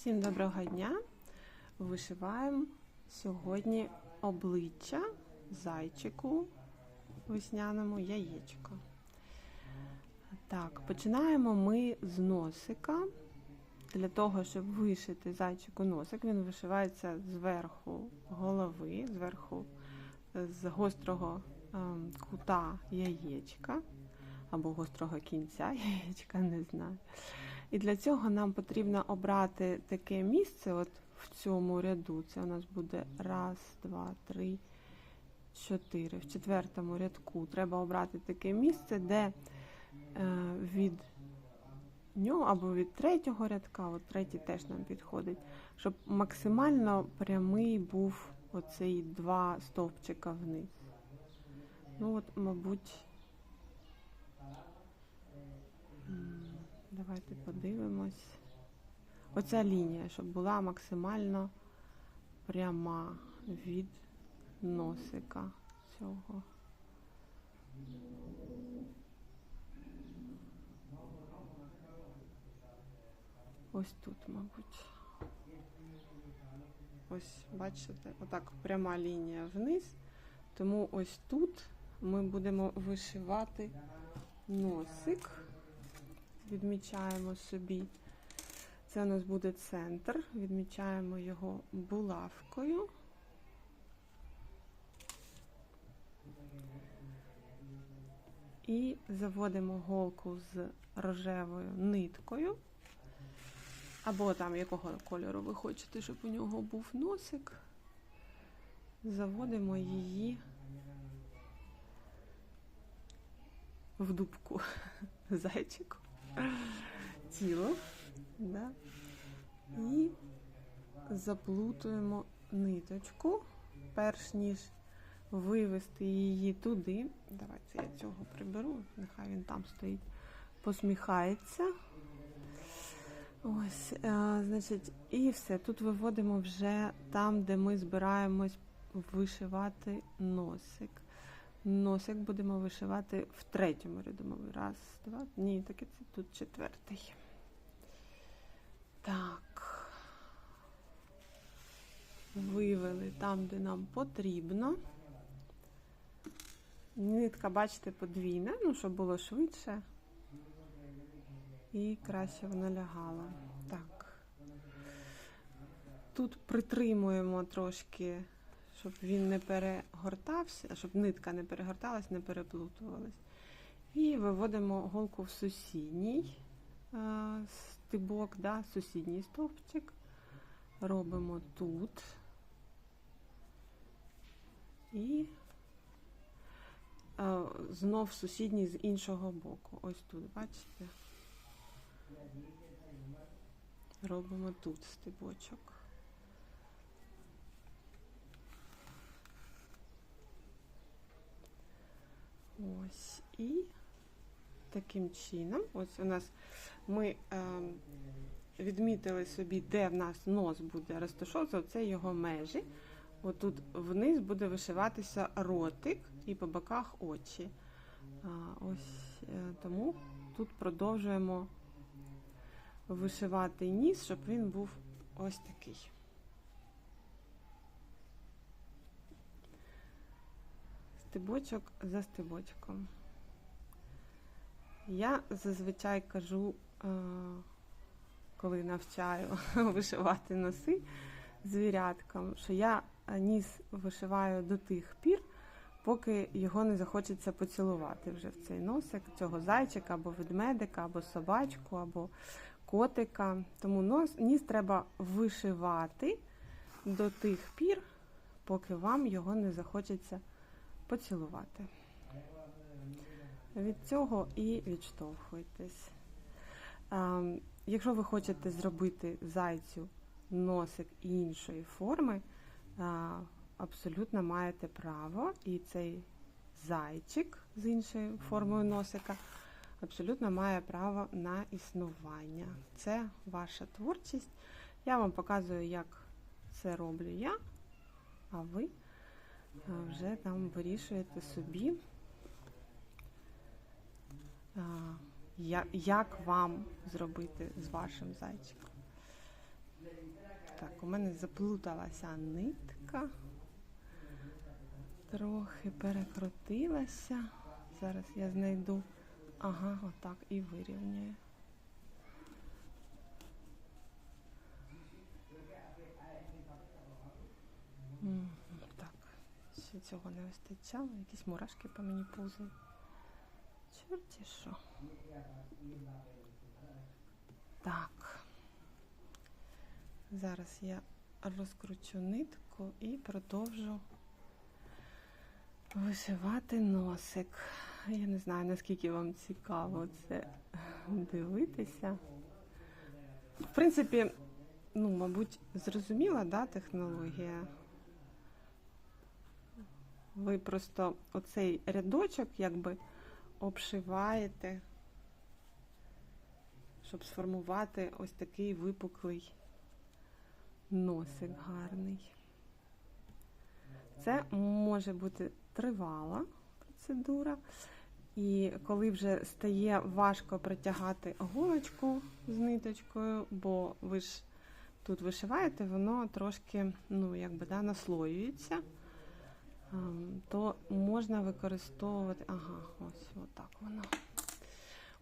Всім доброго дня! Вишиваємо сьогодні обличчя зайчику весняному яєчко. Так, починаємо ми з носика. Для того, щоб вишити зайчику носик, він вишивається зверху голови, зверху з гострого ем, кута яєчка або гострого кінця яєчка, не знаю. І для цього нам потрібно обрати таке місце, от в цьому ряду. Це у нас буде раз, два, три, чотири. В четвертому рядку треба обрати таке місце, де е, від нього або від третього рядка, от третій теж нам підходить, щоб максимально прямий був оцей два стовпчика вниз. Ну от, мабуть. Давайте подивимось. Оця лінія, щоб була максимально пряма від носика цього. Ось тут, мабуть. Ось, бачите, отак пряма лінія вниз. Тому ось тут ми будемо вишивати носик відмічаємо собі. Це у нас буде центр, відмічаємо його булавкою. І заводимо голку з рожевою ниткою. Або там якого кольору ви хочете, щоб у нього був носик. Заводимо її в дубку зайчику тіло. Да? І заплутуємо ниточку, перш ніж вивести її туди. Давайте я цього приберу, нехай він там стоїть, посміхається. Ось, е, значить, і все. Тут виводимо вже там, де ми збираємось вишивати носик. Носик будемо вишивати в третьому ряду. Раз, два. Ні, таки це тут четвертий. Так. Вивели там, де нам потрібно. Нитка, бачите, подвійна, ну, щоб було швидше. І краще вона лягала. Так. Тут притримуємо трошки щоб він не перегортався, щоб нитка не перегорталась, не переплутувалась. І виводимо голку в сусідній а, стибок, да, сусідній стовпчик. Робимо тут і знов сусідній з іншого боку. Ось тут, бачите? Робимо тут стибочок. Ось і таким чином, ось у нас ми е, відмітили собі, де в нас нос буде розташовуватися, це його межі. Отут вниз буде вишиватися ротик і по боках очі. А, ось е, Тому тут продовжуємо вишивати ніс, щоб він був ось такий. Стебочок за стебочком. Я зазвичай кажу, е, коли навчаю вишивати носи звіряткам, що я ніс вишиваю до тих пір, поки його не захочеться поцілувати вже в цей носик, цього зайчика, або ведмедика, або собачку, або котика. Тому нос, ніс треба вишивати до тих пір, поки вам його не захочеться поцілувати. Від цього і відштовхуйтесь. Якщо ви хочете зробити зайцю носик іншої форми, абсолютно маєте право, і цей зайчик з іншою формою носика абсолютно має право на існування. Це ваша творчість. Я вам показую, як це роблю я, а ви вже там вирішуєте собі, як вам зробити з вашим зайчиком. Так, у мене заплуталася нитка. Трохи перекрутилася. Зараз я знайду. Ага, отак і вирівняю. Мгм, Так, цього не вистачало. Якісь мурашки по мені повзають. Чорті що. Так. Зараз я розкручу нитку і продовжу вишивати носик. Я не знаю, наскільки вам цікаво це дивитися. В принципі, ну, мабуть, зрозуміла, да, технологія. Ви просто оцей рядочок якби обшиваєте, щоб сформувати ось такий випуклий носик гарний. Це може бути тривала процедура. І коли вже стає важко притягати голочку з ниточкою, бо ви ж тут вишиваєте, воно трошки ну, якби, да, наслоюється, то можна використовувати. Ага, ось отак воно.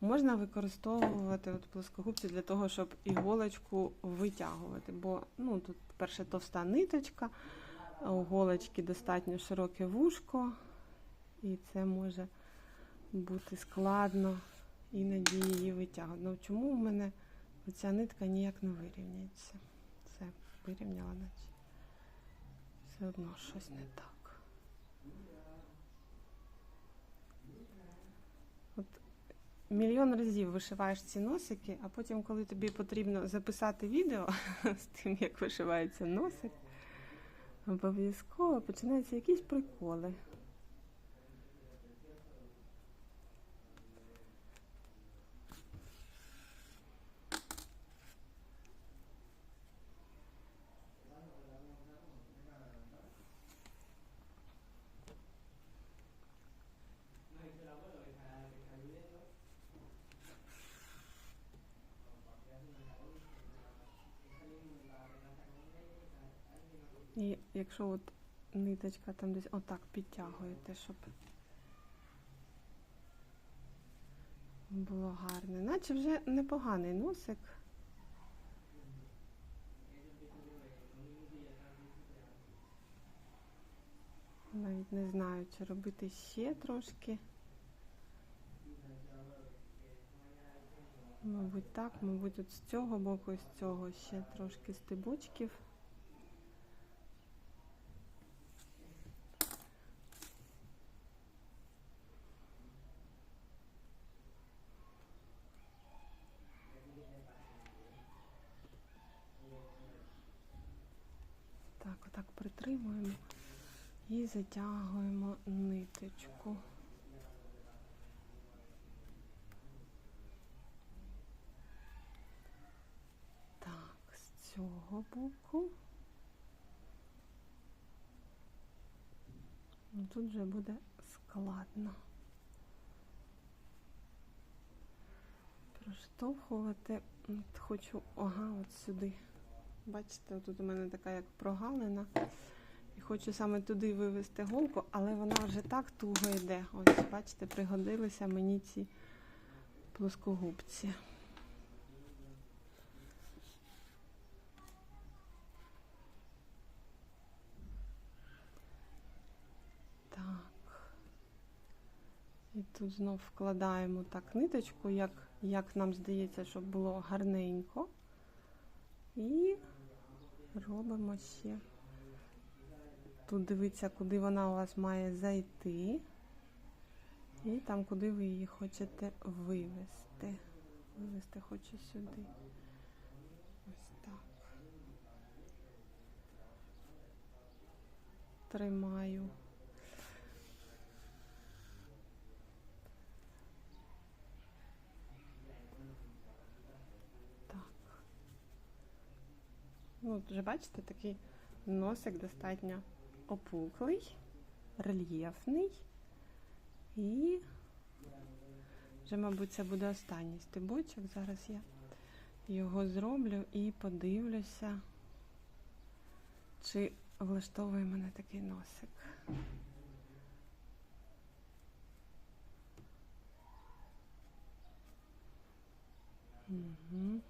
Можна використовувати от плоскогубці для того, щоб іголочку витягувати. Бо ну, тут, перше, товста ниточка, у голочки достатньо широке вушко, і це може бути складно іноді її витягувати. Ну, чому в мене оця нитка ніяк не вирівняється? Все, вирівняла, наче. Все одно щось не так. От мільйон разів вишиваєш ці носики, а потім, коли тобі потрібно записати відео з тим, як вишивається носик, обов'язково починаються якісь приколи. І якщо от ниточка там десь отак підтягуєте, щоб було гарне. Наче вже непоганий носик. Навіть не знаю, чи робити ще трошки. Мабуть, так, мабуть, от з цього боку і з цього ще трошки стебочків. Так, отак притримуємо і затягуємо ниточку. Так, з цього боку. Ну, Тут вже буде складно. Проштовхувати хочу, ага, от сюди. Бачите, тут у мене така як прогалина. І хочу саме туди вивести голку, але вона вже так туго йде. Ось, бачите, пригодилися мені ці плоскогубці. Так. І тут знов вкладаємо так ниточку, як, як нам здається, щоб було гарненько. І робимо ще. Тут дивіться, куди вона у вас має зайти. І там, куди ви її хочете вивести. Вивести хочу сюди. Ось так. Тримаю. Ну, вже бачите, такий носик достатньо опуклий, рельєфний. І вже, мабуть, це буде останній стебочок. Зараз я його зроблю і подивлюся, чи влаштовує мене такий носик. Угу.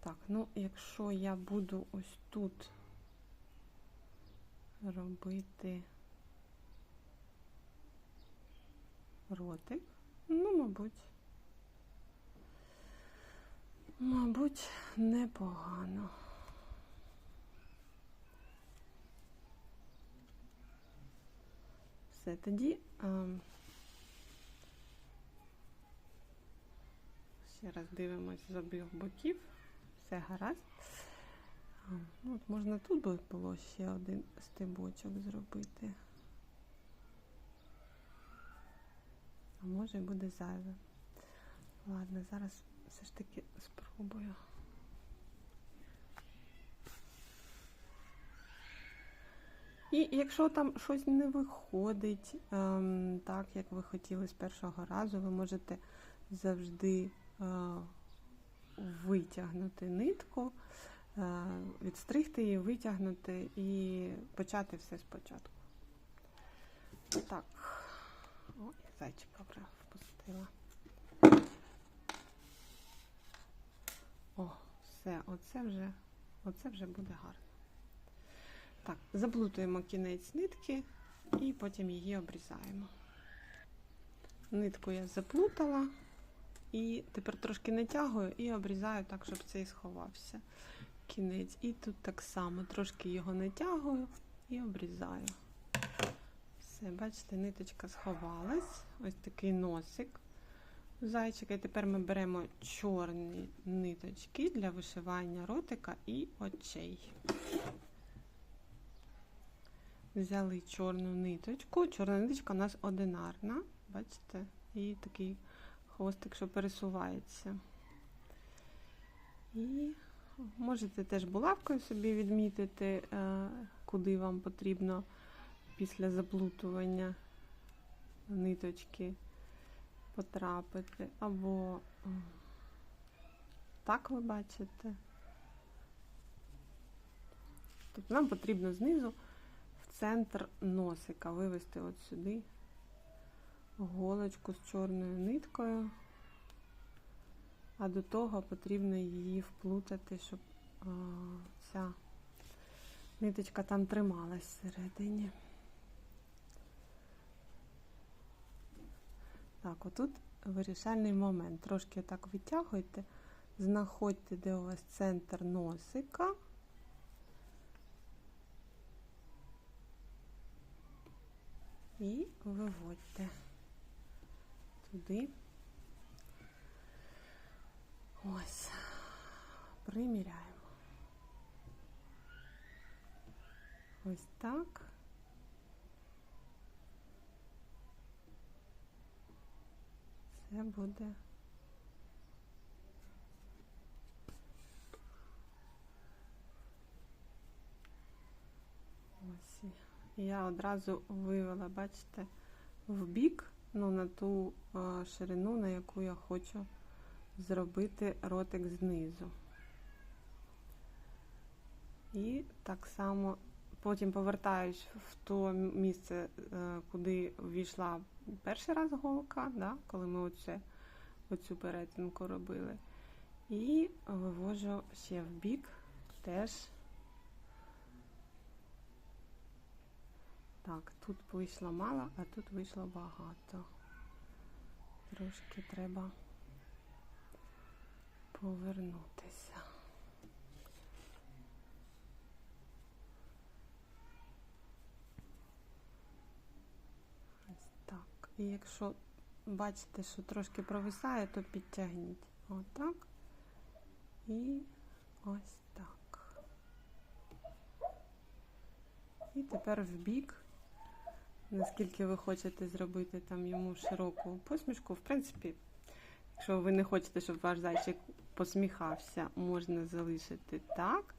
Так, ну якщо я буду ось тут робити ротик, ну, мабуть, мабуть, непогано. Все, тоді ем, ще раз дивимось з обох боків. Все гаразд. Ну, от можна тут би було ще один стебочок зробити. А може буде зайве. Ладно, зараз все ж таки спробую. І якщо там щось не виходить ем, так, як ви хотіли з першого разу, ви можете завжди е, витягнути нитку, відстригти її, витягнути і почати все спочатку. Так, ой, зайчика вже впустила. О, все, оце вже, оце вже буде гарно. Так, заплутуємо кінець нитки і потім її обрізаємо. Нитку я заплутала і тепер трошки натягую і обрізаю так, щоб цей сховався кінець. І тут так само трошки його натягую і обрізаю. Все, бачите, ниточка сховалась. Ось такий носик зайчика. І тепер ми беремо чорні ниточки для вишивання ротика і очей. Взяли чорну ниточку. Чорна ниточка у нас одинарна, бачите? І такий хвостик, що пересувається. І можете теж булавкою собі відмітити, е, куди вам потрібно після заплутування ниточки потрапити. Або так ви бачите. Тобто нам потрібно знизу в центр носика вивести от сюди голочку з чорною ниткою, а до того потрібно її вплутати, щоб ця ниточка там трималась всередині. Так, отут вирішальний момент. Трошки так відтягуйте, знаходьте, де у вас центр носика. І виводьте туди. Ось, приміряємо. Ось так. Це буде. Ось. Я одразу вивела, бачите, в бік, ну, на ту а, ширину, на яку я хочу зробити ротик знизу. І так само потім повертаюсь в то місце, е, куди ввійшла перший раз голка, да, коли ми оце, оцю перетинку робили. І вивожу ще в бік теж. Так, тут вийшло мало, а тут вийшло багато. Трошки треба повернутися. Ось так. І якщо бачите, що трошки провисає, то підтягніть. Отак. І ось так. І тепер в бік наскільки ви хочете зробити там йому широку посмішку. В принципі, Якщо ви не хочете, щоб ваш зайчик посміхався, можна залишити так,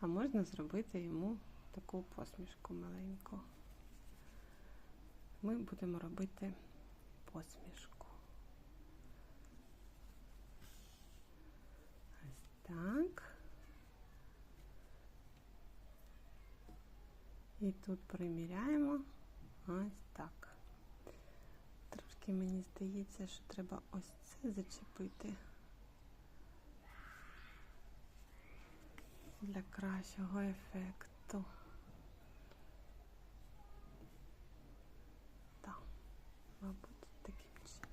а можна зробити йому таку посмішку маленьку. Ми будемо робити посмішку. Ось так. І тут приміряємо ось так. Трошки мені здається, що треба ось це зачепити для кращого ефекту. Так, мабуть, таким чином.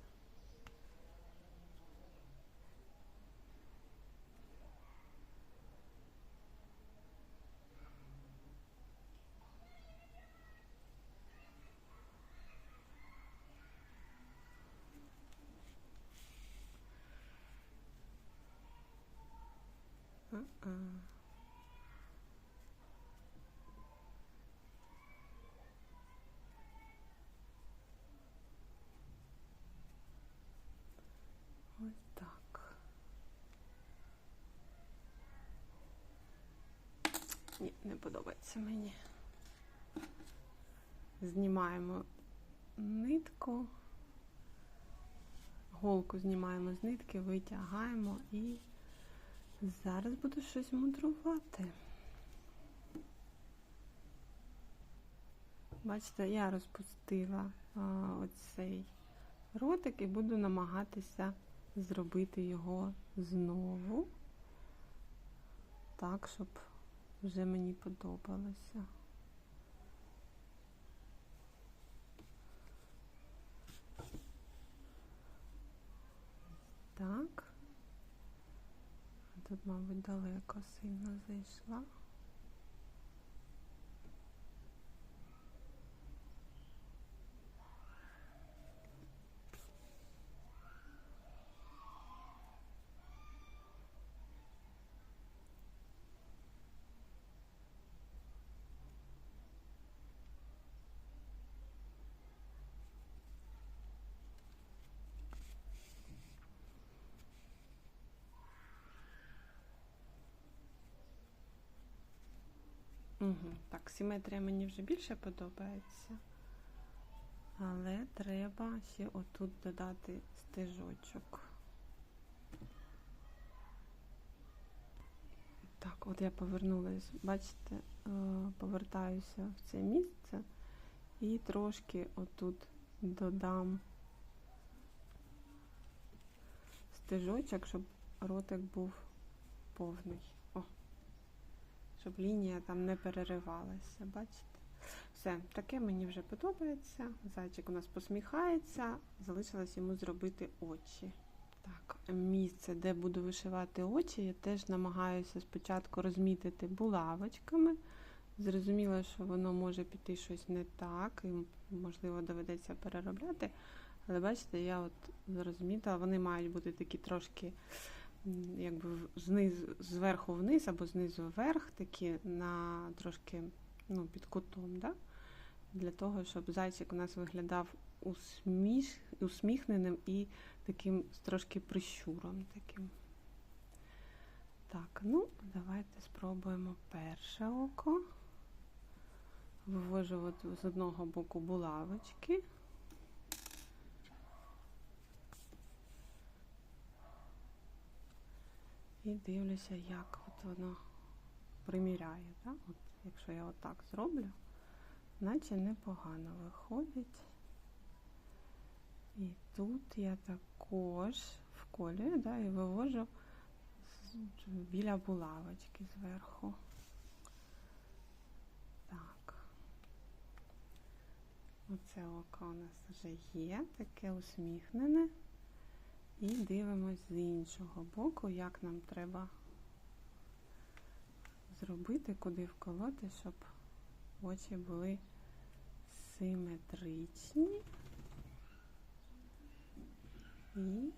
А-а. Ось так. Ні, не подобається мені. Знімаємо нитку, голку знімаємо з нитки, витягаємо і зараз буду щось мудрувати. Бачите, я розпустила а, оцей ротик і буду намагатися зробити його знову, так, щоб вже мені подобалося. Так. Тут, мабуть, далеко сильно зайшла. Так, симетрія мені вже більше подобається. Але треба ще отут додати стежочок. Так, от я повернулася, бачите, е, повертаюся в це місце і трошки отут додам стежочок, щоб ротик був повний. О, щоб лінія там не переривалася, бачите? Все, таке мені вже подобається. Зайчик у нас посміхається, залишилось йому зробити очі. Так, місце, де буду вишивати очі, я теж намагаюся спочатку розмітити булавочками. Зрозуміло, що воно може піти щось не так, і, можливо, доведеться переробляти. Але бачите, я от розмітила, вони мають бути такі трошки якби знизу, зверху вниз або знизу вверх, такі на трошки ну, під кутом. Да? Для того, щоб зайчик у нас виглядав усміш, усміхненим і таким трошки прищуром. таким. Так, ну, давайте спробуємо перше око. Вивожу от з одного боку булавочки. І дивлюся, як от воно приміряє. Так? От, якщо я отак зроблю, наче непогано виходить. І тут я також вколюю да, і вивожу біля булавочки зверху. Так. Оце око у нас вже є, таке усміхнене. І дивимось з іншого боку, як нам треба зробити, куди вколоти, щоб очі були симетричні і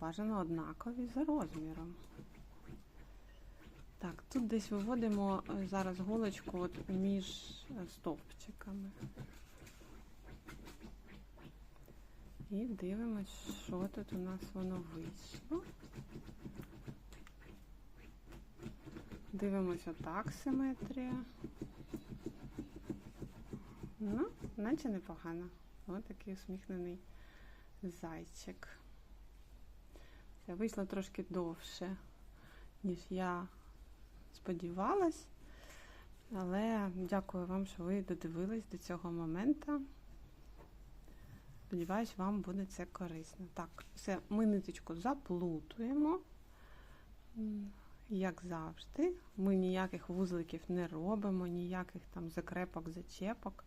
бажано однакові за розміром. Так, тут десь виводимо зараз голочку от між стовпчиками. І дивимось, що тут у нас воно вийшло. Дивимось отак симетрія. Ну, наче непогано. Ось такий усміхнений зайчик. Це вийшло трошки довше, ніж я сподівалась. Але дякую вам, що ви додивились до цього моменту. Сподіваюсь, вам буде це корисно. Так, все, ми ниточку заплутуємо. Як завжди, ми ніяких вузликів не робимо, ніяких там закрепок, зачепок.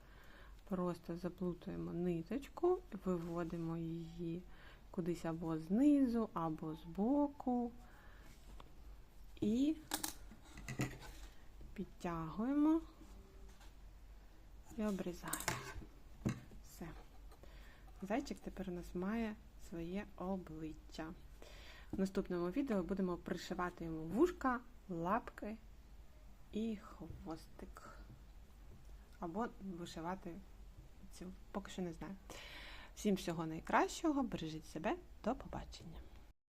Просто заплутуємо ниточку, виводимо її кудись або знизу, або збоку. І підтягуємо і обрізаємо. Зайчик тепер у нас має своє обличчя. В наступному відео будемо пришивати йому вушка, лапки і хвостик. Або вишивати цю. Поки що не знаю. Всім всього найкращого, бережіть себе, до побачення.